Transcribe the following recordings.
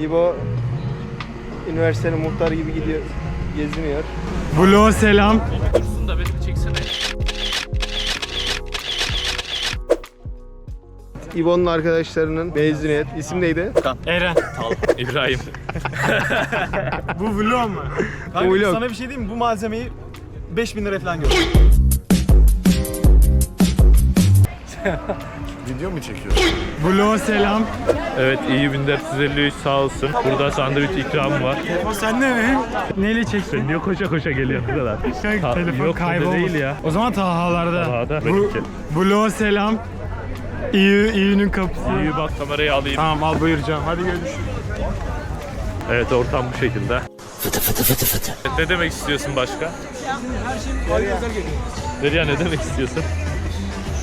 İbo üniversitenin muhtarı gibi gidiyor, geziniyor. Vlog'a selam. Dursun da beni bir çeksene. İbo'nun arkadaşlarının mezuniyet. İsim neydi? Eren. İbrahim. Bu vlog mu? Bu vlog. Sana bir şey diyeyim mi? Bu malzemeyi 5000 lira falan gördüm. Video mu çekiyorsun? Vlog'a selam. Evet iyi 1453 sağ olsun. Burada sandviç ikramı var. Telefon sende mi? Neyle çektin? Sen niye koşa koşa geliyorsun bu kadar? Ha, Telefon yok, bende kaybolmuş. değil ya. O zaman Tahalarda. Taha'da. Bu, selam. İyi, iyinin kapısı. İyi bak kamerayı alayım. Tamam al buyuracağım. Hadi görüşürüz. Evet ortam bu şekilde. Ne demek istiyorsun başka? Derya ne demek istiyorsun?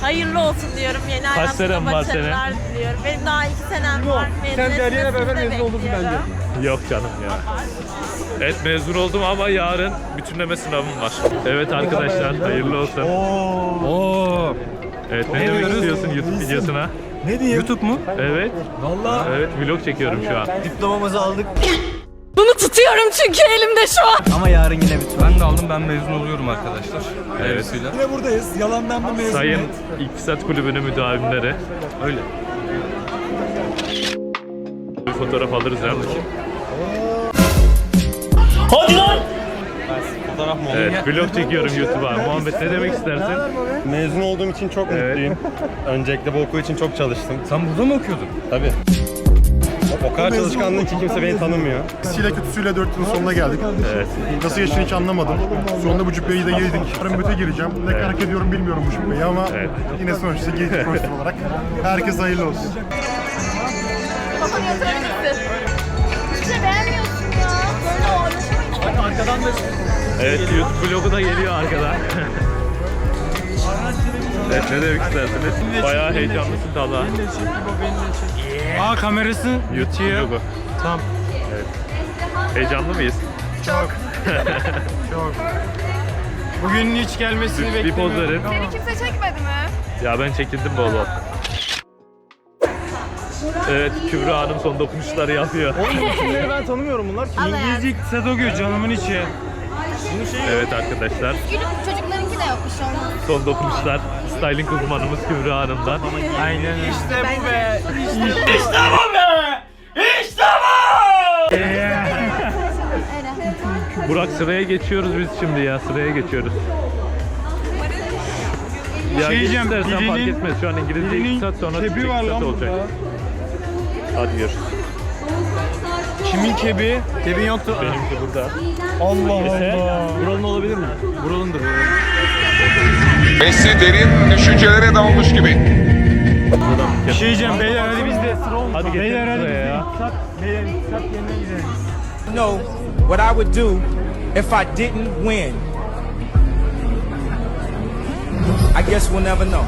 Hayırlı olsun diyorum. Yeni hayatımda senen var başarılar diliyorum. Benim daha iki senem var. sen Derya'yla beraber mezun oldun bence. Yok canım ya. Evet mezun oldum ama yarın bütünleme sınavım var. Evet arkadaşlar hayırlı olsun. Oo. Evet ne, demek istiyorsun YouTube videosuna? Ne diyeyim? YouTube mu? Evet. Vallahi Evet vlog çekiyorum şu an. diplomamızı aldık Bunu tutuyorum çünkü elimde şu an. ama yarın yine bitiyor. Ben de aldım ben mezun oluyorum arkadaşlar. Hayırlısıyla. Yine buradayız. Yalandan da mezuniyet. Sayın İktisat Kulübü'nün müdavimleri. Öyle. Bir fotoğraf alırız ya. Fotoğraf mı Evet vlog çekiyorum YouTube'a. Muhammed ne demek istersin? Mezun olduğum için çok Evet. mutluyum. Öncelikle bu okul için çok çalıştım. Sen burada mı okuyordun? Tabii. O kadar çalışkanlığım ki kimse beni tanımıyor. İyisiyle kötüsüyle 4 yılın sonuna geldik. Evet. Nasıl geçtiğini hiç anlamadım. Sonunda bu cübbeyi de giydik. Yarın büte gireceğim. Ne kadar hak ediyorum bilmiyorum bu cübbeyi ama Evet. yine sonuçta giydik kostüm olarak. Herkes hayırlı olsun. Kafanı yatırabilirsin. Hiçbir şey beğenmiyorsun ya. Böyle uğraşamayız. Evet YouTube vlogu da geliyor arkadan. evet ne demek istersiniz? Bayağı heyecanlısın Talha. Aa kamerası. YouTube vlogu. Tamam. Heyecanlı mıyız? Çok. Bugün hiç gelmesini Bir bekliyorum. poz verin. Seni kimse çekmedi mi? Ya ben çekindim bol bol. Evet Kübra Hanım son dokunuşları yapıyor. Kimleri ben tanımıyorum bunlar. Kim? İngilizce iktisat okuyor canımın içi. Evet arkadaşlar Gülüm çocuklarınki de yok bir şey olmaz. son dokunuşlar styling uzmanımız Kübra Hanım'dan. Aynen öyle. İşte bu be. Burak sıraya geçiyoruz biz şimdi ya sıraya geçiyoruz. Ya Şey diyeceğim, istersen fark etmez şu an İngilizce birinin iktisat sonra Türkçe var iktisat lan olacak. burada. Hadi görüşürüz. Kimin kebi? Kevin yoktu. Benimki burada. Allah? Allah. Buralın olabilir mi? Buralındır. Messi derin düşüncelere dalmış gibi. Bir şey diyeceğim beyler hadi biz de. Hadi Beyler hadi biz de iktisat, beyler iktisat yerine gidelim. know what I would do if I didn't win. I guess we'll never know.